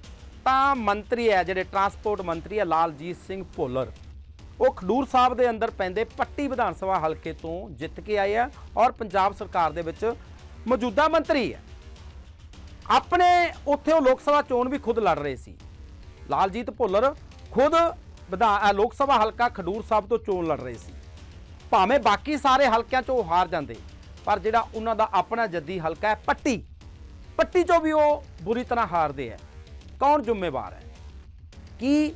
ਤਾਂ ਮੰਤਰੀ ਹੈ, ਜਿਹੜੇ ਟਰਾਂਸਪੋਰਟ ਮੰਤਰੀ ਹੈ, ਲਾਲਜੀਤ ਸਿੰਘ ਭੋਲਰ। ਉਹ ਖਡੂਰ ਸਾਹਿਬ ਦੇ ਅੰਦਰ ਪੈਂਦੇ ਪੱਟੀ ਵਿਧਾਨ ਸਭਾ ਹਲਕੇ ਤੋਂ ਜਿੱਤ ਕੇ ਆਏ ਆ ਔਰ ਪੰਜਾਬ ਸਰਕਾਰ ਦੇ ਵਿੱਚ ਮੌਜੂਦਾ ਮੰਤਰੀ ਹੈ। ਆਪਣੇ ਉੱਥੇ ਉਹ ਲੋਕ ਸਭਾ ਚੋਣ ਵੀ ਖੁਦ ਲੜ ਰਹੇ ਸੀ। ਲਾਲਜੀਤ ਭੁੱਲਰ ਖੁਦ ਵਿਧਾਨ ਲੋਕ ਸਭਾ ਹਲਕਾ ਖਡੂਰ ਸਾਹਿਬ ਤੋਂ ਚੋਣ ਲੜ ਰਹੇ ਸੀ। ਭਾਵੇਂ ਬਾਕੀ ਸਾਰੇ ਹਲਕਿਆਂ 'ਚੋਂ ਉਹ ਹਾਰ ਜਾਂਦੇ, ਪਰ ਜਿਹੜਾ ਉਹਨਾਂ ਦਾ ਆਪਣਾ ਜੱਦੀ ਹਲਕਾ ਹੈ, ਪੱਟੀ। ਪੱਟੀ 'ਚੋਂ ਵੀ ਉਹ ਬੁਰੀ ਤਰ੍ਹਾਂ ਹਾਰਦੇ ਹੈ ਕੌਣ ਜ਼ਿੰਮੇਵਾਰ ਹੈ? ਕੀ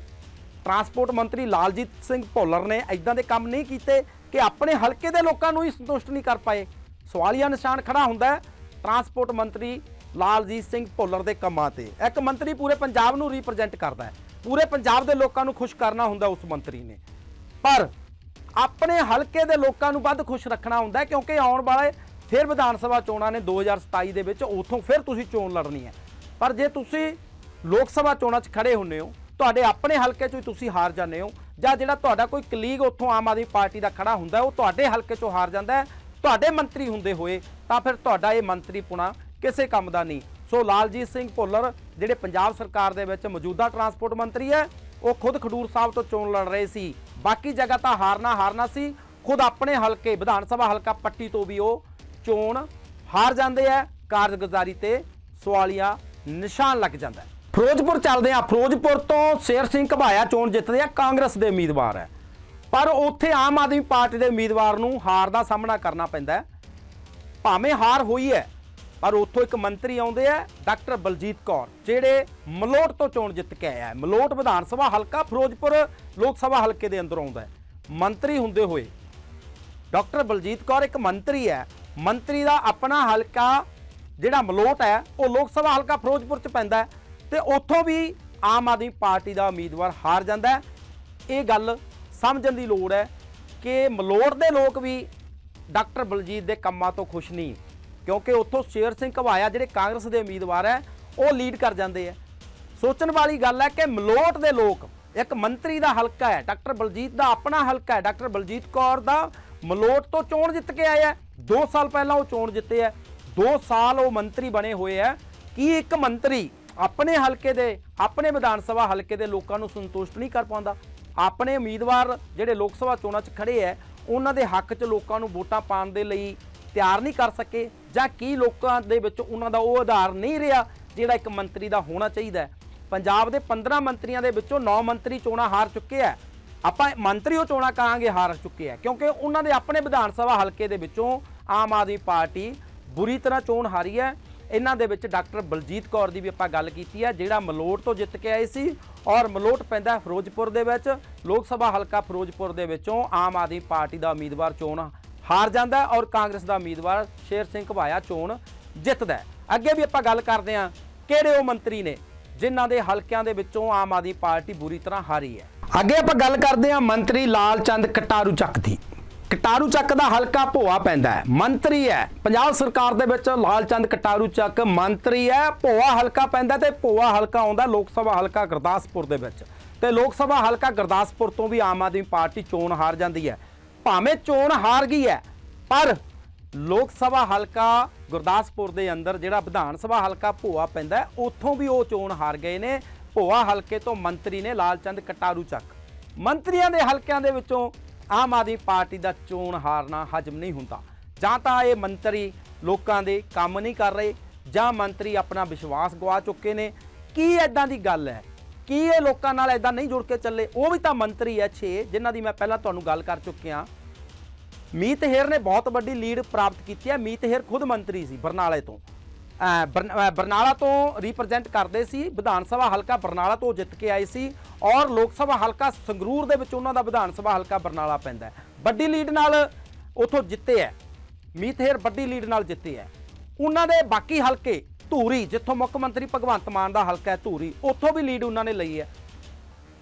ਟਰਾਂਸਪੋਰਟ ਮੰਤਰੀ ਲਾਲਜੀਤ ਸਿੰਘ ਭੋਲਰ ਨੇ ਇਦਾਂ ਦੇ ਕੰਮ ਨਹੀਂ ਕੀਤੇ ਕਿ ਆਪਣੇ ਹਲਕੇ ਦੇ ਲੋਕਾਂ ਨੂੰ ਹੀ ਸੰਤੁਸ਼ਟ ਨਹੀਂ ਕਰ ਪਾਏ? ਸਵਾਲੀਆ ਨਿਸ਼ਾਨ ਖੜਾ ਹੁੰਦਾ ਹੈ ਟਰਾਂਸਪੋਰਟ ਮੰਤਰੀ ਲਾਲਜੀਤ ਸਿੰਘ ਭੋਲਰ ਦੇ ਕੰਮਾਂ ਤੇ। ਇੱਕ ਮੰਤਰੀ ਪੂਰੇ ਪੰਜਾਬ ਨੂੰ ਰਿਪਰੈਜ਼ੈਂਟ ਕਰਦਾ ਹੈ। ਪੂਰੇ ਪੰਜਾਬ ਦੇ ਲੋਕਾਂ ਨੂੰ ਖੁਸ਼ ਕਰਨਾ ਹੁੰਦਾ ਉਸ ਮੰਤਰੀ ਨੇ। ਪਰ ਆਪਣੇ ਹਲਕੇ ਦੇ ਲੋਕਾਂ ਨੂੰ ਵੱਧ ਖੁਸ਼ ਰੱਖਣਾ ਹੁੰਦਾ ਕਿਉਂਕਿ ਆਉਣ ਵਾਲੇ ਫਿਰ ਵਿਧਾਨ ਸਭਾ ਚੋਣਾਂ ਨੇ 2027 ਦੇ ਵਿੱਚ ਉਥੋਂ ਫਿਰ ਤੁਸੀਂ ਚੋਣ ਲੜਨੀ ਹੈ। ਪਰ ਜੇ ਤੁਸੀਂ ਲੋਕ ਸਭਾ ਚੋਣਾਂ 'ਚ ਖੜੇ ਹੁੰਨੇ ਹੋ, ਤੁਹਾਡੇ ਆਪਣੇ ਹਲਕੇ 'ਚੋਂ ਹੀ ਤੁਸੀਂ ਹਾਰ ਜਾਂਦੇ ਹੋ ਜਾਂ ਜਿਹੜਾ ਤੁਹਾਡਾ ਕੋਈ ਕਲੀਗ ਉੱਥੋਂ ਆਮ ਆਦਮੀ ਪਾਰਟੀ ਦਾ ਖੜਾ ਹੁੰਦਾ ਉਹ ਤੁਹਾਡੇ ਹਲਕੇ 'ਚੋਂ ਹਾਰ ਜਾਂਦਾ ਹੈ। ਤੁਹਾਡੇ ਮੰਤਰੀ ਹੁੰਦੇ ਹੋਏ ਤਾਂ ਫਿਰ ਤੁਹਾਡਾ ਇਹ ਮੰਤਰੀ ਪੁਣਾ ਕਿਸੇ ਕੰਮ ਦਾ ਨਹੀਂ। ਸੋ ਲਾਲਜੀਤ ਸਿੰਘ ਭੁੱਲਰ, ਜਿਹੜੇ ਪੰਜਾਬ ਸਰਕਾਰ ਦੇ ਵਿੱਚ ਮੌਜੂਦਾ ਟਰਾਂਸਪੋਰਟ ਮੰਤਰੀ ਹੈ, ਉਹ ਖੁਦ ਖਡੂਰ ਸਾਹਿਬ ਤੋਂ ਚੋਣ ਲੜ ਰਹੇ ਸੀ। ਬਾਕੀ ਜਗ੍ਹਾ ਤਾਂ ਹਾਰਨਾ ਹਾਰਨਾ ਸੀ। ਖੁਦ ਆਪਣੇ ਹਲਕੇ, ਵਿਧਾਨ ਸਭਾ ਹਲਕਾ ਪੱਟੀ ਤੋਂ ਵੀ ਉਹ ਚੋਣ ਹਾਰ ਜਾਂਦੇ ਆ, ਕਾਰਜਗੁਜ਼ਾਰੀ ਤੇ ਸਵਾਲੀਆ ਨਿਸ਼ਾਨ ਲੱਗ ਜਾਂਦਾ ਫਿਰੋਜ਼ਪੁਰ ਚੱਲਦੇ ਆ ਫਿਰੋਜ਼ਪੁਰ ਤੋਂ ਸ਼ੇਰ ਸਿੰਘ ਘਬਾਇਆ ਚੋਣ ਜਿੱਤਦੇ ਆ, ਕਾਂਗਰਸ ਦੇ ਉਮੀਦਵਾਰ ਹੈ। ਪਰ ਉੱਥੇ ਆਮ ਆਦਮੀ ਪਾਰਟੀ ਦੇ ਉਮੀਦਵਾਰ ਨੂੰ ਹਾਰ ਦਾ ਸਾਹਮਣਾ ਕਰਨਾ ਪੈਂਦਾ ਹੈ। ਭਾਵੇਂ ਹਾਰ ਹੋਈ ਹੈ, ਪਰ ਉੱਥੋਂ ਇੱਕ ਮੰਤਰੀ ਆਉਂਦੇ ਆ, ਡਾਕਟਰ ਬਲਜੀਤ ਕੌਰ, ਜਿਹੜੇ ਮਲੋਟ ਤੋਂ ਚੋਣ ਜਿੱਤ ਕੇ ਆਇਆ ਹੈ। ਮਲੋਟ ਵਿਧਾਨ ਸਭਾ ਹਲਕਾ ਫਿਰੋਜ਼ਪੁਰ ਲੋਕ ਸਭਾ ਹਲਕੇ ਦੇ ਅੰਦਰ ਆਉਂਦਾ ਹੈ। ਮੰਤਰੀ ਹੁੰਦੇ ਹੋਏ ਡਾਕਟਰ ਬਲਜੀਤ ਕੌਰ ਇੱਕ ਮੰਤਰੀ ਹੈ ਮੰਤਰੀ ਦਾ ਆਪਣਾ ਹਲਕਾ ਜਿਹੜਾ ਮਲੋਟ ਹੈ, ਉਹ ਲੋਕ ਸਭਾ ਹਲਕਾ ਫਿਰੋਜ਼ਪੁਰ ਚ ਪੈਂਦਾ ਹੈ ਤੇ ਉੱਥੋਂ ਵੀ ਆਮ ਆਦਮੀ ਪਾਰਟੀ ਦਾ ਉਮੀਦਵਾਰ ਹਾਰ ਜਾਂਦਾ ਇਹ ਗੱਲ ਸਮਝਣ ਦੀ ਲੋੜ ਹੈ ਕਿ ਮਲੋਟ ਦੇ ਲੋਕ ਵੀ ਡਾਕਟਰ ਬਲਜੀਤ ਦੇ ਕੰਮਾਂ ਤੋਂ ਖੁਸ਼ ਨਹੀਂ, ਕਿਉਂਕਿ ਉੱਥੋਂ ਸ਼ੇਰ ਸਿੰਘ ਘਵਾਇਆ ਜਿਹੜੇ ਕਾਂਗਰਸ ਦੇ ਉਮੀਦਵਾਰ ਹੈ, ਉਹ ਲੀਡ ਕਰ ਜਾਂਦੇ ਆ ਸੋਚਣ ਵਾਲੀ ਗੱਲ ਹੈ ਕਿ ਮਲੋਟ ਦੇ ਲੋਕ ਇੱਕ ਮੰਤਰੀ ਦਾ ਹਲਕਾ ਹੈ, ਡਾਕਟਰ ਬਲਜੀਤ ਦਾ ਆਪਣਾ ਹਲਕਾ ਹੈ, ਡਾਕਟਰ ਬਲਜੀਤ ਕੌਰ ਦਾ ਮਲੋਟ ਤੋਂ ਚੋਣ ਜਿੱਤ ਕੇ ਆਇਆ 2 ਸਾਲ ਪਹਿਲਾਂ ਉਹ ਚੋਣ ਜਿੱਤੇ ਆ 2 ਸਾਲ ਉਹ ਮੰਤਰੀ ਬਣੇ ਹੋਏ ਆ ਕੀ ਇੱਕ ਮੰਤਰੀ ਆਪਣੇ ਹਲਕੇ ਦੇ, ਆਪਣੇ ਵਿਧਾਨ ਸਭਾ ਹਲਕੇ ਦੇ ਲੋਕਾਂ ਨੂੰ ਸੰਤੁਸ਼ਟ ਨਹੀਂ ਕਰ ਪਾਉਂਦਾ? ਆਪਣੇ ਉਮੀਦਵਾਰ ਜਿਹੜੇ ਲੋਕ ਸਭਾ ਚੋਣਾਂ 'ਚ ਖੜੇ ਐ ਉਹਨਾਂ ਦੇ ਹੱਕ 'ਚ ਲੋਕਾਂ ਨੂੰ ਵੋਟਾਂ ਪਾਉਣ ਦੇ ਲਈ ਤਿਆਰ ਨਹੀਂ ਕਰ ਸਕੇ? ਜਾਂ ਕੀ ਲੋਕਾਂ ਦੇ ਵਿੱਚ ਉਹਨਾਂ ਦਾ ਉਹ ਆਧਾਰ ਨਹੀਂ ਰਿਹਾ ਜਿਹੜਾ ਇੱਕ ਮੰਤਰੀ ਦਾ ਹੋਣਾ ਚਾਹੀਦਾ ਪੰਜਾਬ ਦੇ 15 ਮੰਤਰੀਆਂ ਦੇ ਵਿੱਚੋਂ 9 ਮੰਤਰੀ ਚੋਣਾਂ ਹਾਰ ਚੁੱਕੇ ਆ ਆਪਾਂ ਮੰਤਰੀ ਉਹ ਚੋਣਾਂ ਕਹਾਂਗੇ ਹਾਰ ਚੁੱਕੇ ਆ, ਕਿਉਂਕਿ ਉਹਨਾਂ ਦੇ ਆਪਣੇ ਵਿਧਾਨ ਸਭਾ ਹਲਕੇ ਦੇ ਵਿੱਚੋਂ ਆਮ ਆਦਮੀ ਪਾਰਟੀ ਬੁਰੀ ਤਰ੍ਹਾਂ ਚੋਣ ਹਾਰੀ ਹੈ। ਇਹਨਾਂ ਦੇ ਵਿੱਚ ਡਾਕਟਰ ਬਲਜੀਤ ਕੌਰ ਦੀ ਵੀ ਆਪਾਂ ਗੱਲ ਕੀਤੀ ਹੈ, ਜਿਹੜਾ ਮਲੋਟ ਤੋਂ ਜਿੱਤ ਕੇ ਆਏ ਸੀ ਔਰ ਮਲੋਟ ਪੈਂਦਾ ਫਿਰੋਜ਼ਪੁਰ ਦੇ ਵਿੱਚ। ਲੋਕ ਸਭਾ ਹਲਕਾ ਫਿਰੋਜ਼ਪੁਰ ਦੇ ਵਿੱਚੋਂ ਆਮ ਆਦਮੀ ਪਾਰਟੀ ਦਾ ਉਮੀਦਵਾਰ ਚੋਣ ਹਾਰ ਜਾਂਦਾ ਔਰ ਕਾਂਗਰਸ ਦਾ ਉਮੀਦਵਾਰ ਸ਼ੇਰ ਸਿੰਘ ਘਵਾਇਆ ਚੋਣ ਜਿੱਤਦਾ ਅੱਗੇ ਵੀ ਆਪਾਂ ਗੱਲ ਕਰਦੇ ਹਾਂ, ਕਿਹੜੇ ਉਹ ਮੰਤਰੀ ਨੇ ਜਿਨ੍ਹਾਂ ਦੇ ਹਲਕਿਆਂ ਦੇ ਵਿੱਚੋਂ ਆਮ ਆਦਮੀ ਪਾਰਟੀ ਬੁਰੀ ਤਰ੍ਹਾਂ ਹਾਰੀ ਹੈ? ਅੱਗੇ ਆਪਾਂ ਗੱਲ ਕਰਦੇ ਹਾਂ ਮੰਤਰੀ ਲਾਲ ਚੰਦ ਕਟਾਰੂ ਚੱਕ ਦੀ। ਕਟਾਰੂ ਚੱਕ ਦਾ ਹਲਕਾ ਭੋਆ ਪੈਂਦਾ ਹੈ। ਮੰਤਰੀ ਹੈ। ਪੰਜਾਬ ਸਰਕਾਰ ਦੇ ਵਿੱਚ ਲਾਲ ਚੰਦ ਕਟਾਰੂ ਚੱਕ ਮੰਤਰੀ ਹੈ। ਭੋਆ ਹਲਕਾ ਪੈਂਦਾ ਤੇ ਭੋਆ ਹਲਕਾ ਆਉਂਦਾ ਲੋਕ ਸਭਾ ਹਲਕਾ ਗੁਰਦਾਸਪੁਰ ਦੇ ਵਿੱਚ। ਤੇ ਲੋਕ ਸਭਾ ਹਲਕਾ ਗੁਰਦਾਸਪੁਰ ਤੋਂ ਵੀ ਆਮ ਆਦਮੀ ਪਾਰਟੀ ਚੋਣ ਹਾਰ ਜਾਂਦੀ ਹੈ। ਭਾਵੇਂ ਚੋਣ ਹਾਰ ਗਈ ਹੈ, ਪਰ ਲੋਕ ਸਭਾ ਹਲਕਾ ਗੁਰਦਾਸਪੁਰ ਦੇ ਅੰਦਰ ਜਿਹੜਾ ਵਿਧਾਨ ਸਭਾ ਹਲਕਾ ਭੋਆ ਪੈਂਦਾ ਉੱਥੋਂ ਵੀ ਉਹ ਚੋਣ ਹਾਰ ਗਏ ਨੇ। ਭੋਆ ਹਲਕੇ ਤੋਂ ਮੰਤਰੀ ਨੇ ਲਾਲਚੰਦ ਕਟਾਰੂ ਚੱਕ। ਮੰਤਰੀਆਂ ਦੇ ਹਲਕਿਆਂ ਦੇ ਵਿੱਚੋਂ ਆਮ ਆਦਮੀ ਪਾਰਟੀ ਦਾ ਚੋਣ ਹਾਰਨਾ ਹਜਮ ਨਹੀਂ ਹੁੰਦਾ। ਜਾਂ ਤਾਂ ਇਹ ਮੰਤਰੀ ਲੋਕਾਂ ਦੇ ਕੰਮ ਨਹੀਂ ਕਰ ਰਹੇ, ਜਾਂ ਮੰਤਰੀ ਆਪਣਾ ਵਿਸ਼ਵਾਸ ਗਵਾ ਚੁੱਕੇ ਨੇ। ਕੀ ਐਦਾਂ ਦੀ ਗੱਲ ਹੈ? ਕੀ ਇਹ ਲੋਕਾਂ ਨਾਲ ਐਦਾਂ ਨਹੀਂ ਜੁੜ ਕੇ ਚੱਲੇ? ਉਹ ਵੀ ਤਾਂ ਮੰਤਰੀ ਐ 6 ਜਿਨ੍ਹਾਂ ਦੀ ਮੈਂ ਪਹਿਲਾਂ ਤੁਹਾਨੂੰ ਗੱਲ ਕਰ ਚੁੱਕਿਆ ਮੀਤ ਹੇਰ ਨੇ ਬਹੁਤ ਵੱਡੀ ਲੀਡ ਪ੍ਰਾਪਤ ਕੀਤੀ ਹੈ। ਮੀਤ ਹੇਰ ਖੁਦ ਮੰਤਰੀ ਸੀ ਬਰਨਾਲੇ ਤੋਂ। ਬਰਨਾਲਾ ਤੋਂ ਰਿਪਰੈਜ਼ੈਂਟ ਕਰਦੇ ਸੀ, ਵਿਧਾਨ ਸਭਾ ਹਲਕਾ ਬਰਨਾਲਾ ਤੋਂ ਜਿੱਤ ਕੇ ਆਏ ਸੀ ਔਰ ਲੋਕ ਸਭਾ ਹਲਕਾ ਸੰਗਰੂਰ ਦੇ ਵਿੱਚ ਉਹਨਾਂ ਦਾ ਵਿਧਾਨ ਸਭਾ ਹਲਕਾ ਬਰਨਾਲਾ ਪੈਂਦਾ ਵੱਡੀ ਲੀਡ ਨਾਲ ਉਥੋਂ ਜਿੱਤੇ ਹੈ। ਮੀਤ ਵੱਡੀ ਲੀਡ ਨਾਲ ਜਿੱਤੇ ਹੈ। ਉਹਨਾਂ ਦੇ ਬਾਕੀ ਹਲਕੇ, ਧੂਰੀ, ਜਿੱਥੋਂ ਮੁੱਖ ਮੰਤਰੀ ਭਗਵੰਤ ਮਾਨ ਦਾ ਹਲਕਾ ਹੈ ਧੂਰੀ, ਉੱਥੋਂ ਵੀ ਲੀਡ ਉਹਨਾਂ ਨੇ ਲਈ ਹੈ।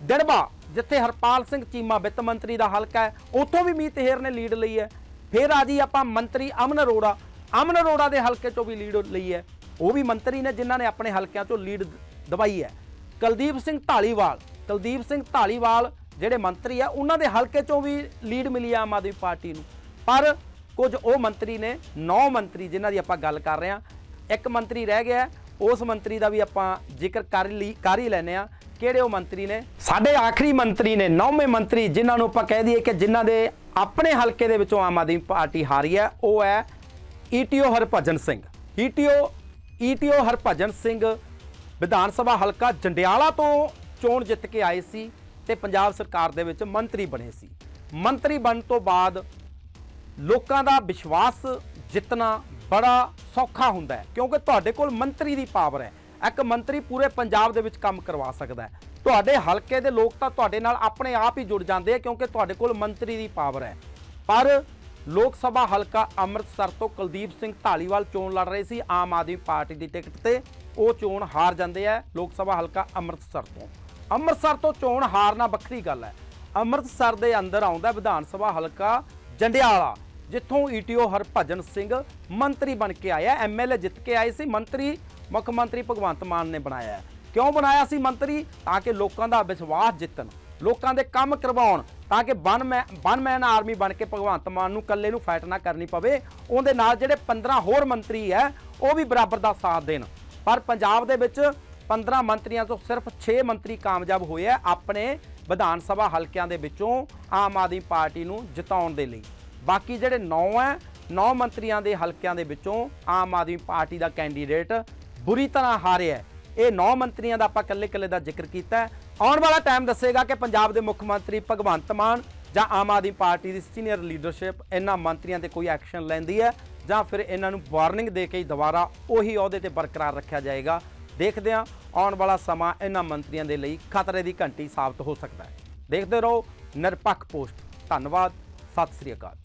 ਦਿੜਬਾ, ਜਿੱਥੇ ਹਰਪਾਲ ਸਿੰਘ ਚੀਮਾ ਵਿੱਤ ਮੰਤਰੀ ਦਾ ਹਲਕਾ ਹੈ, ਉੱਥੋਂ ਵੀ ਮੀਤਹੇਰ ਨੇ ਲੀਡ ਲਈ ਹੈ। ਫਿਰ ਆ ਜੀ ਆਪਾਂ ਮੰਤਰੀ ਅਮਨ ਅਰੋੜਾ ਅਮਨ ਅਰੋੜਾ ਦੇ ਹਲਕੇ ਚੋਂ ਵੀ ਲੀਡ ਲਈ ਹੈ। ਉਹ ਵੀ ਮੰਤਰੀ ਨੇ ਜਿਨ੍ਹਾਂ ਨੇ ਆਪਣੇ ਹਲਕਿਆਂ ਚੋਂ ਲੀਡ ਦਵਾਈ ਹੈ। ਕੁਲਦੀਪ ਸਿੰਘ ਢਾਲੀਵਾਲ, ਕੁਲਦੀਪ ਸਿੰਘ ਢਾਲੀਵਾਲ ਜਿਹੜੇ ਮੰਤਰੀ ਆ ਉਹਨਾਂ ਦੇ ਹਲਕੇ ਚੋਂ ਵੀ ਲੀਡ ਮਿਲੀ ਆ ਆਮ ਆਦਮੀ ਪਾਰਟੀ ਨੂੰ। ਪਰ ਕੁਝ ਉਹ ਮੰਤਰੀ ਨੇ, ਨੌ ਮੰਤਰੀ ਜਿਨ੍ਹਾਂ ਦੀ ਆਪਾਂ ਗੱਲ ਕਰ ਰਹੇ ਹਾਂ, ਇੱਕ ਮੰਤਰੀ ਰਹਿ ਗਿਆ ਉਸ ਮੰਤਰੀ ਦਾ ਵੀ ਆਪਾਂ ਜ਼ਿਕਰ ਕਰ ਲਈ, ਕਰ ਹੀ ਲੈਨੇ ਆ ਕਿਹੜੇ ਉਹ ਮੰਤਰੀ ਨੇ? ਸਾਡੇ ਆਖਰੀ ਮੰਤਰੀ ਨੇ, ਨੌਵੇਂ ਮੰਤਰੀ ਜਿਨ੍ਹਾਂ ਨੂੰ ਆਪਾਂ ਕਹਿ ਦਈਏ ਕਿ ਜਿਨ੍ਹਾਂ ਦੇ ਆਪਣੇ ਹਲਕੇ ਦੇ ਵਿੱਚੋਂ ਆਮ ਆਦਮੀ ਪਾਰਟੀ ਹਾਰੀ ਹੈ, ਉਹ ਹੈ ETO Harbhajan Singh. ETO ETO Harbhajan Singh ਵਿਧਾਨ ਸਭਾ ਹਲਕਾ ਜੰਡਿਆਲਾ ਤੋਂ ਚੋਣ ਜਿੱਤ ਕੇ ਆਏ ਸੀ ਤੇ ਪੰਜਾਬ ਸਰਕਾਰ ਦੇ ਵਿੱਚ ਮੰਤਰੀ ਬਣੇ ਸੀ। ਮੰਤਰੀ ਬਣਨ ਤੋਂ ਬਾਅਦ ਲੋਕਾਂ ਦਾ ਵਿਸ਼ਵਾਸ ਜਿੱਤਣਾ ਬੜਾ ਸੌਖਾ ਹੁੰਦਾ ਹੈ, ਕਿਉਂਕਿ ਤੁਹਾਡੇ ਕੋਲ ਮੰਤਰੀ ਦੀ ਪਾਵਰ ਹੈ। ਇੱਕ ਮੰਤਰੀ ਪੂਰੇ ਪੰਜਾਬ ਦੇ ਵਿੱਚ ਕੰਮ ਕਰਵਾ ਸਕਦਾ ਹੈ। ਤੁਹਾਡੇ ਹਲਕੇ ਦੇ ਲੋਕ ਤਾਂ ਤੁਹਾਡੇ ਨਾਲ ਆਪਣੇ ਆਪ ਹੀ ਜੁੜ ਜਾਂਦੇ ਆ, ਕਿਉਂਕਿ ਤੁਹਾਡੇ ਕੋਲ ਮੰਤਰੀ ਦੀ ਪਾਵਰ ਹੈ। ਪਰ ਲੋਕ ਸਭਾ ਹਲਕਾ ਅੰਮ੍ਰਿਤਸਰ ਤੋਂ ਕੁਲਦੀਪ ਸਿੰਘ ਢਾਲੀਵਾਲ ਚੋਣ ਲੜ ਰਹੇ ਸੀ। ਆਮ ਆਦਮੀ ਪਾਰਟੀ ਦੀ ਟਿਕਟ ਤੇ ਉਹ ਚੋਣ ਹਾਰ ਜਾਂਦੇ ਆ ਲੋਕ ਸਭਾ ਹਲਕਾ ਅੰਮ੍ਰਿਤਸਰ ਤੋਂ। ਅੰਮ੍ਰਿਤਸਰ ਤੋਂ ਚੋਣ ਹਾਰਨਾ ਵੱਖਰੀ ਗੱਲ ਹੈ। ਅੰਮ੍ਰਿਤਸਰ ਦੇ ਅੰਦਰ ਆਉਂਦਾ ਵਿਧਾਨ ਸਭਾ ਹਲਕਾ ਜੰਡਿਆਲਾ, ਜਿੱਥੋਂ ਈਟੀਓ ਹਰਭਜਨ ਸਿੰਘ ਮੰਤਰੀ ਬਣ ਕੇ ਆਇਆ ਐਮਐਲਏ ਜਿੱਤ ਕੇ ਆਏ ਸੀ। ਮੰਤਰੀ, ਮੁੱਖ ਮੰਤਰੀ ਭਗਵੰਤ ਮਾਨ ਨੇ ਬਣਾਇਆ ਕਿਉਂ ਬਣਾਇਆ ਸੀ ਮੰਤਰੀ? ਤਾਂ ਕਿ ਲੋਕਾਂ ਦਾ ਵਿਸ਼ਵਾਸ ਜਿੱਤਣ। ਲੋਕਾਂ ਦੇ ਕੰਮ ਕਰਵਾਉਣ ਤਾਂ ਕਿ ਵਨ ਮੈ ਵਨ ਮੈਨ ਆਰਮੀ ਬਣ ਕੇ ਭਗਵੰਤ ਮਾਨ ਨੂੰ ਇਕੱਲੇ ਨੂੰ ਫਾਈਟ ਨਾ ਕਰਨੀ ਪਵੇ, ਉਹਦੇ ਨਾਲ ਜਿਹੜੇ 15 ਹੋਰ ਮੰਤਰੀ ਹੈ, ਉਹ ਵੀ ਬਰਾਬਰ ਦਾ ਸਾਥ ਦੇਣ। ਪਰ ਪੰਜਾਬ ਦੇ ਵਿੱਚ 15 ਮੰਤਰੀਆਂ ਤੋਂ ਸਿਰਫ 6 ਮੰਤਰੀ ਕਾਮਯਾਬ ਹੋਏ ਆ ਆਪਣੇ ਵਿਧਾਨ ਸਭਾ ਹਲਕਿਆਂ ਦੇ ਵਿੱਚੋਂ ਆਮ ਆਦਮੀ ਪਾਰਟੀ ਨੂੰ ਜਿਤਾਉਣ ਦੇ ਲਈ। ਬਾਕੀ ਜਿਹੜੇ 9 ਹੈ 9 ਮੰਤਰੀਆਂ ਦੇ ਹਲਕਿਆਂ ਦੇ ਵਿੱਚੋਂ ਆਮ ਆਦਮੀ ਪਾਰਟੀ ਦਾ ਕੈਂਡੀਡੇਟ ਬੁਰੀ ਤਰ੍ਹਾਂ ਹਾਰਿਆ ਇਹ 9 ਮੰਤਰੀਆਂ ਦਾ ਆਪਾਂ ਇਕੱਲੇ-ਇਕੱਲੇ ਦਾ ਜ਼ਿਕਰ ਕੀਤਾ ਆਉਣ ਵਾਲਾ ਟਾਈਮ ਦੱਸੇਗਾ ਕਿ ਪੰਜਾਬ ਦੇ ਮੁੱਖ ਮੰਤਰੀ ਭਗਵੰਤ ਮਾਨ ਜਾਂ ਆਮ ਆਦਮੀ ਪਾਰਟੀ ਦੀ ਸੀਨੀਅਰ ਲੀਡਰਸ਼ਿਪ ਇਹਨਾਂ ਮੰਤਰੀਆਂ ਤੇ ਕੋਈ ਐਕਸ਼ਨ ਲੈਂਦੀ ਹੈ ਜਾਂ ਫਿਰ ਇਹਨਾਂ ਨੂੰ ਵਾਰਨਿੰਗ ਦੇ ਕੇ ਹੀ ਦੁਬਾਰਾ ਉਹੀ ਅਹੁਦੇ ਤੇ ਬਰਕਰਾਰ ਰੱਖਿਆ ਜਾਏਗਾ। ਦੇਖਦੇ ਹਾਂ, ਆਉਣ ਵਾਲਾ ਸਮਾਂ ਇਹਨਾਂ ਮੰਤਰੀਆਂ ਦੇ ਲਈ ਖਤਰੇ ਦੀ ਘੰਟੀ ਸਾਬਤ ਹੋ ਸਕਦਾ ਹੈ। ਦੇਖਦੇ ਰਹੋ, ਨਿਰਪੱਖ ਪੋਸਟ ਧੰਨਵਾਦ, ਸਤਿ ਸ੍ਰੀ ਅਕਾਲ।